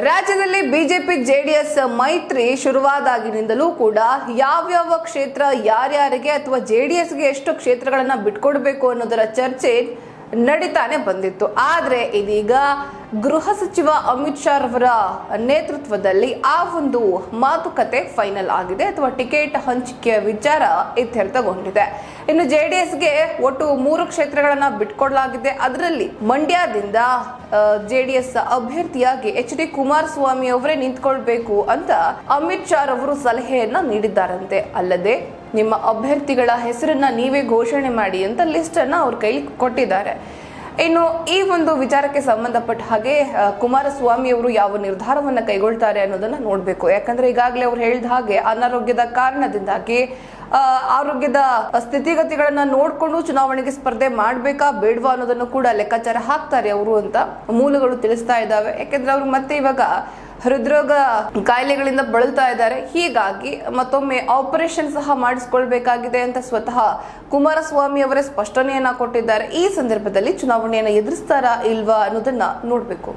ರಾಜ್ಯದಲ್ಲಿ BJP JDS ಮೈತ್ರಿ ಶುರುವಾದಾಗಿನಿಂದಲೂ ಕೂಡ ಯಾವ್ಯಾವ ಕ್ಷೇತ್ರ ಯಾರ್ಯಾರಿಗೆ ಅಥವಾ ಜೆಡಿಎಸ್ಗೆ ಎಷ್ಟು ಕ್ಷೇತ್ರಗಳನ್ನು ಬಿಟ್ಕೊಡ್ಬೇಕು ಅನ್ನೋದರ ಚರ್ಚೆ ನಡೀತಾನೆ ಬಂದಿತ್ತು. ಆದರೆ ಇದೀಗ ಗೃಹ ಸಚಿವ ಅಮಿತ್ ಶಾ ರವರ ನೇತೃತ್ವದಲ್ಲಿ ಆ ಒಂದು ಮಾತುಕತೆ ಫೈನಲ್ ಆಗಿದೆ ಅಥವಾ ಟಿಕೆಟ್ ಹಂಚಿಕೆಯ ವಿಚಾರ ಇತ್ಯರ್ಥಗೊಂಡಿದೆ. ಇನ್ನು ಜೆ ಡಿ ಎಸ್ಗೆ ಒಟ್ಟು ಮೂರು ಕ್ಷೇತ್ರಗಳನ್ನು ಬಿಟ್ಕೊಡಲಾಗಿದೆ. ಅದರಲ್ಲಿ ಮಂಡ್ಯದಿಂದ ಜೆ ಡಿ ಎಸ್ ಅಭ್ಯರ್ಥಿಯಾಗಿ ಎಚ್ ಡಿ ಕುಮಾರಸ್ವಾಮಿ ಅವರೇ ನಿಂತ್ಕೊಳ್ಬೇಕು ಅಂತ ಅಮಿತ್ ಶಾ ರವರು ಸಲಹೆಯನ್ನ ನೀಡಿದ್ದಾರಂತೆ. ಅಲ್ಲದೆ ನಿಮ್ಮ ಅಭ್ಯರ್ಥಿಗಳ ಹೆಸರನ್ನ ನೀವೇ ಘೋಷಣೆ ಮಾಡಿ ಅಂತ ಲಿಸ್ಟ್ ಅನ್ನ ಅವ್ರ ಕೈಲಿ ಕೊಟ್ಟಿದ್ದಾರೆ. ಇನ್ನು ಈ ಒಂದು ವಿಚಾರಕ್ಕೆ ಸಂಬಂಧಪಟ್ಟ ಹಾಗೆ ಕುಮಾರಸ್ವಾಮಿ ಅವರು ಯಾವ ನಿರ್ಧಾರವನ್ನ ಕೈಗೊಳ್ತಾರೆ ಅನ್ನೋದನ್ನ ನೋಡ್ಬೇಕು. ಯಾಕಂದ್ರೆ ಈಗಾಗಲೇ ಅವ್ರು ಹೇಳಿದ ಹಾಗೆ ಅನಾರೋಗ್ಯದ ಕಾರಣದಿಂದಾಗಿ ಆರೋಗ್ಯದ ಸ್ಥಿತಿಗತಿಗಳನ್ನ ನೋಡಿಕೊಂಡು ಚುನಾವಣೆಗೆ ಸ್ಪರ್ಧೆ ಮಾಡಬೇಕಾ ಬೇಡವಾ ಅನ್ನೋದನ್ನು ಕೂಡ ಲೆಕ್ಕಾಚಾರ ಹಾಕ್ತಾರೆ ಅವರು ಅಂತ ಮೂಲಗಳು ತಿಳಿಸ್ತಾ ಇದ್ದಾವೆ. ಯಾಕೆಂದ್ರೆ ಅವ್ರು ಮತ್ತೆ ಇವಾಗ ಹೃದ್ರೋಗ ಕಾಯಿಲೆಗಳಿಂದ ಬಳಲ್ತಾ ಇದ್ದಾರೆ. ಹೀಗಾಗಿ ಮತ್ತೊಮ್ಮೆ ಆಪರೇಷನ್ ಸಹ ಮಾಡಿಸ್ಕೊಳ್ಬೇಕಾಗಿದೆ ಅಂತ ಸ್ವತಃ ಕುಮಾರಸ್ವಾಮಿ ಅವರೇ ಸ್ಪಷ್ಟನೆಯನ್ನ ಕೊಟ್ಟಿದ್ದಾರೆ. ಈ ಸಂದರ್ಭದಲ್ಲಿ ಚುನಾವಣೆಯನ್ನ ಎದುರಿಸ್ತಾರಾ ಇಲ್ವಾ ಅನ್ನೋದನ್ನ ನೋಡ್ಬೇಕು.